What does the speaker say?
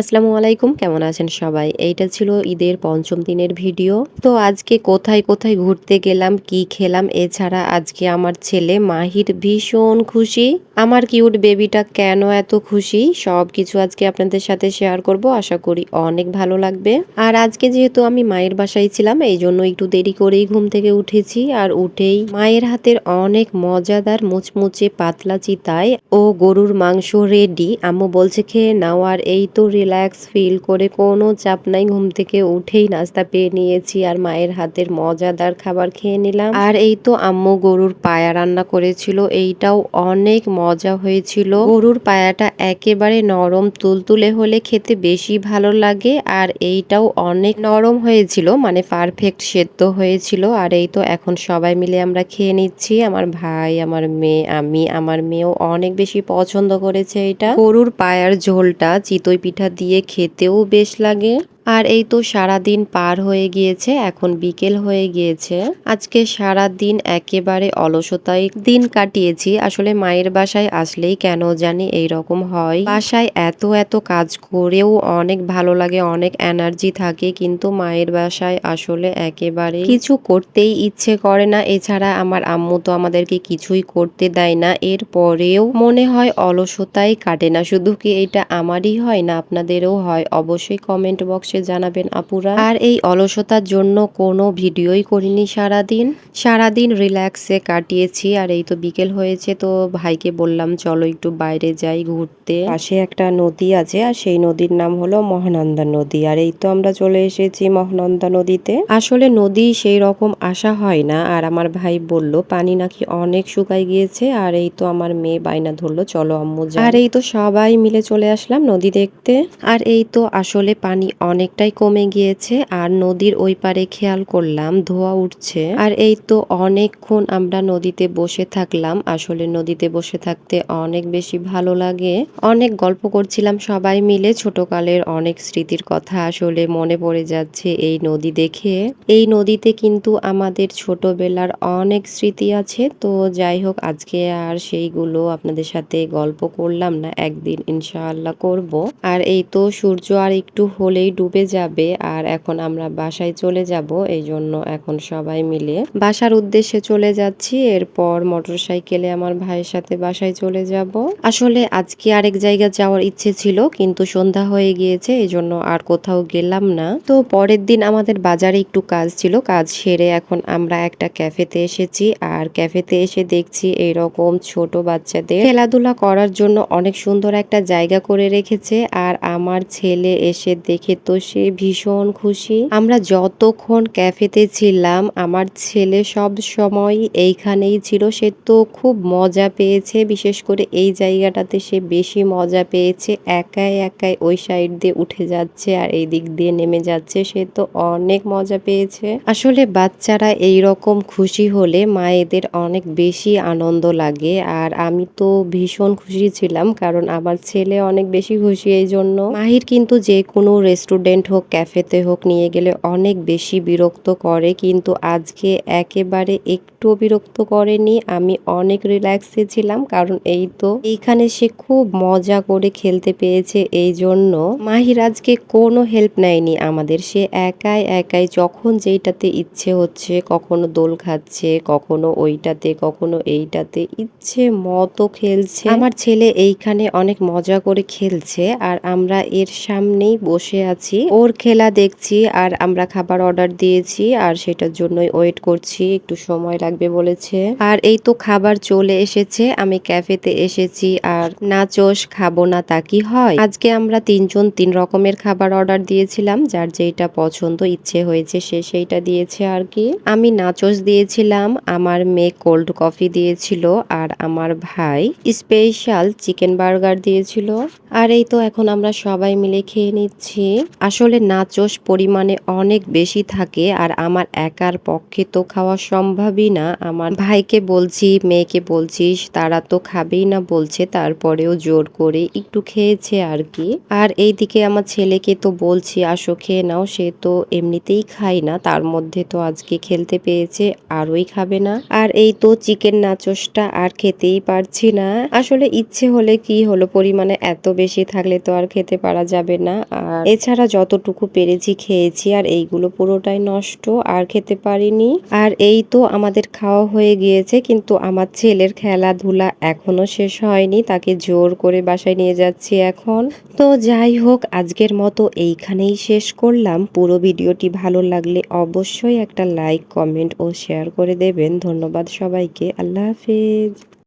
আসসালামু আলাইকুম, কেমন আছেন সবাই? এইটা ছিল ঈদের পঞ্চম দিনের ভিডিও। তো আজকে কোথায় কোথায় ঘুরতে গেলাম, কি খেলাম, এছাড়া আজকে আমার ছেলে মাহির ভীষণ খুশি। আমার কিউট বেবিটা কেন এত খুশি সব কিছু আজকে আপনাদের সাথে শেয়ার করব। আশা করি অনেক ভালো লাগবে। আর আজকে যেহেতু আমি মায়ের বাসায় ছিলাম এই জন্য একটু দেরি করেই ঘুম থেকে উঠেছি। আর উঠেই মায়ের হাতের অনেক মজাদার মুচমুচে পাতলা চিতায় ও গরুর মাংস রেডি আম্মু বলছে, খেয়ে নাও। আর এই তো রিল্যাক্স ফিল করে কোনো চাপ নাই। ঘুম থেকে উঠেই নাস্তা পেয়ে নিয়েছি আর মায়ের হাতের মজাদার খাবার খেয়ে নিলাম। আর এই তো আম্মু গরুর পায়া রান্না করেছিল, এইটাও অনেক মজা হয়েছিল। গরুর পায়াটা একেবারে নরম, তুলতুলে হলে খেতে বেশি ভালো লাগে আর এইটাও অনেক নরম হয়েছিল মানে পারফেক্ট সেদ্ধ হয়েছিল। আর এই তো এখন সবাই মিলে আমরা খেয়ে নিচ্ছি। আমার ভাই, আমার মেয়ে, আমি, আমার মেয়েও অনেক বেশি পছন্দ করেছে এটা। গরুর পায়ার ঝোলটা চিতই পিঠা দিয়ে খেতেও বেশ লাগে আর এই তো সারা দিন পার হয়ে গিয়েছে, এখন বিকেল হয়ে গিয়েছে। আজকে সারা দিন একেবারে অলসতায় দিন কাটিয়েছি, আসলে মায়ের বাসায় আসলেই কেন জানি এই রকম হয়। বাসায় এত এত কাজ করেও অনেক ভালো লাগে, অনেক এনার্জি থাকে, কিন্তু মায়ের বাসায় আসলে একেবারে কিছু করতেই ইচ্ছে করে না। এছাড়া আমার আম্মু তো আমাদেরকে কিছুই করতে দেয় না, এর পরেও মনে হয় অলসতাই কাটে না। শুধু কি এটা আমারই হয় না, আপনাদেরও হয়? অবশ্যই কমেন্ট বক্সে জানাবেন আপুরা। আর এই অলসতার জন্য কোনো ভিডিওই করিনি সারাদিন। সারাদিন রিল্যাক্সে কাটিয়েছি আর এই তো বিকেল হয়েছে তো ভাইকে বললাম চলো একটু বাইরে যাই ঘুরতে। পাশে একটা নদী আছে আর সেই নদীর নাম হলো মহানন্দা নদী। আর এই তো আমরা চলে এসেছি মহানন্দা নদীতে। আসলে নদী সেই রকম আসা হয় না আর আমার ভাই বলল পানি নাকি অনেক শুকাই গিয়েছে আর এই তো আমার মেয়ে বাইনা ধরলো চলো আম্মু। আর এই তো সবাই মিলে চলে আসলাম নদী দেখতে। আর এই তো আসলে পানি অনেকটাই কমে গিয়েছে আর নদীর ওই পারে খেয়াল করলাম ধোয়া উঠছে। আর এই তো অনেকক্ষণ আমরা নদীতে বসে থাকলাম। আসলে নদীতে বসে থাকতে অনেক বেশি ভালো লাগে। অনেক গল্প করছিলাম সবাই মিলে। ছোটকালের অনেক স্মৃতির কথা আসলে মনে পড়ে যাচ্ছে এই নদী দেখে। এই নদীতে কিন্তু আমাদের ছোটবেলার অনেক স্মৃতি আছে। তো যাই হোক, আজকে আর সেইগুলো আপনাদের সাথে গল্প করলাম না, একদিন ইনশাআল্লাহ করব। আর এই তো সূর্য আর একটু হলেই ডুবে যাবে আর এখন আমরা বাসায় চলে যাব, এই জন্য এখন সবাই মিলে বাসার উদ্দেশ্যে চলে যাচ্ছি। এরপর মোটর সাইকেলে আমার ভাইয়ের সাথে বাসায় চলে যাব। আসলে আজকে আরেক জায়গা যাওয়ার ইচ্ছে ছিল, কিন্তু সন্ধ্যা হয়ে গিয়েছে, এই জন্য আর কোথাও গেলাম না। তো পরের দিন আমাদের বাজারে একটু কাজ ছিল, কাজ সেরে এখন আমরা একটা ক্যাফেতে এসেছি। আর ক্যাফেতে এসে দেখছি এইরকম ছোট বাচ্চাদের খেলাধুলা করার জন্য অনেক সুন্দর একটা জায়গা করে রেখেছে। আর আমার ছেলে এসে দেখে তো সে ভীষণ খুশি। আমরা যতক্ষণ ক্যাফেতে ছিলাম, আমার ছেলে সব সময় এইখানেই ছিল। সে তো খুব মজা পেয়েছে, বিশেষ করে এই জায়গাটাতে সে বেশি মজা পেয়েছে। একাই একাই ওই সাইড দিয়ে উঠে যাচ্ছে আর এই দিক দিয়ে নেমে যাচ্ছে। সে তো অনেক মজা পেয়েছে। আসলে বাচ্চারা এই রকম খুশি হলে মায়েদের অনেক বেশি আনন্দ লাগে আর আমি তো ভীষণ খুশি ছিলাম কারণ আমার ছেলে অনেক বেশি খুশি এই জন্য মাহির কিন্তু যে কোনো রেস্টুরেন্ট হোক ক্যাফেতে হোক, নিয়ে গেলে অনেক বেশি বিরক্ত করে। কিন্তু আজকে একেবারে একটুও বিরক্ত করেনি। আমি অনেক রিল্যাক্সে ছিলাম, কারণ এই তো এইখানে সে খুব মজা করে খেলতে পেয়েছে। এই জন্য মাহির আজকে কোনো হেল্প নেয়নি আমাদের। সে একাই একাই যখন যেইটাতে ইচ্ছে হচ্ছে, কখনো দোল খাচ্ছে, কখনো ওইটাতে, কখনো এইটাতে, ইচ্ছে মতো খেলছে। আমার ছেলে এইখানে অনেক মজা করে খেলছে, আর আমরা এর সামনেই বসে আছি। ওর খেলা দেখছি আর আমরা খাবার অর্ডার দিয়েছি আর সেটার জন্যই ওয়েট করছি, একটু সময় লাগবে বলেছে। আর এই তো খাবার চলে এসেছে, আমি ক্যাফেতে এসেছি আর নাচোস খাব না তা কি হয়? আজকে আমরা তিনজন তিন রকমের খাবার অর্ডার দিয়েছিলাম, যার যেটা পছন্দ, ইচ্ছে হয়েছে সে সেইটা দিয়েছে আর কি। আমি নাচোস দিয়েছিলাম, আমার মেয়ে কোল্ড কফি দিয়েছিল আর আমার ভাই স্পেশাল চিকেন বার্গার দিয়েছিল। আর এই তো এখন আমরা সবাই মিলে খেয়ে নিচ্ছি। আসলে নাচোস পরিমাণে অনেক বেশি থাকে আর আমার একার পক্ষে তো খাওয়া সম্ভবই না। আমার ভাইকে বলছি, মেয়েকে বলছিস তারা তো খাবেই না বলছে, তারপরেও জোর করে একটু খেয়েছে আর কি। আর এইদিকে আমার ছেলেকে তো বলছি, আসো খেয়ে নাও, সে তো এমনিতেই খায় না, তার মধ্যে তো আজকে খেলতে পেয়েছে, আরোই খাবে না। আর এই তো চিকেন নাচোসটা আর খেতেই পারছি না। আসলে ইচ্ছে হলে কি হলো, পরিমাণে এত বেশি থাকলে তো আর খেতে পারা যাবে না। আর এছাড়া যতটুকু পেরেছি খেয়েছি, আর এইগুলো পুরোটাই নষ্ট, আর খেতে পারিনি। আর এই তো আমাদের খাওয়া হয়ে গিয়েছে, কিন্তু আমার ছেলের খেলাধুলা এখনও শেষ হয়নি, তাকে জোর করে বাসায় নিয়ে যাচ্ছি এখন। তো যাই হোক, আজকের মতো এইখানেই শেষ করলাম। পুরো ভিডিওটি ভালো লাগলে অবশ্যই একটা লাইক, কমেন্ট ও শেয়ার করে দেবেন। ধন্যবাদ সবাইকে, আল্লাহ হাফিজ।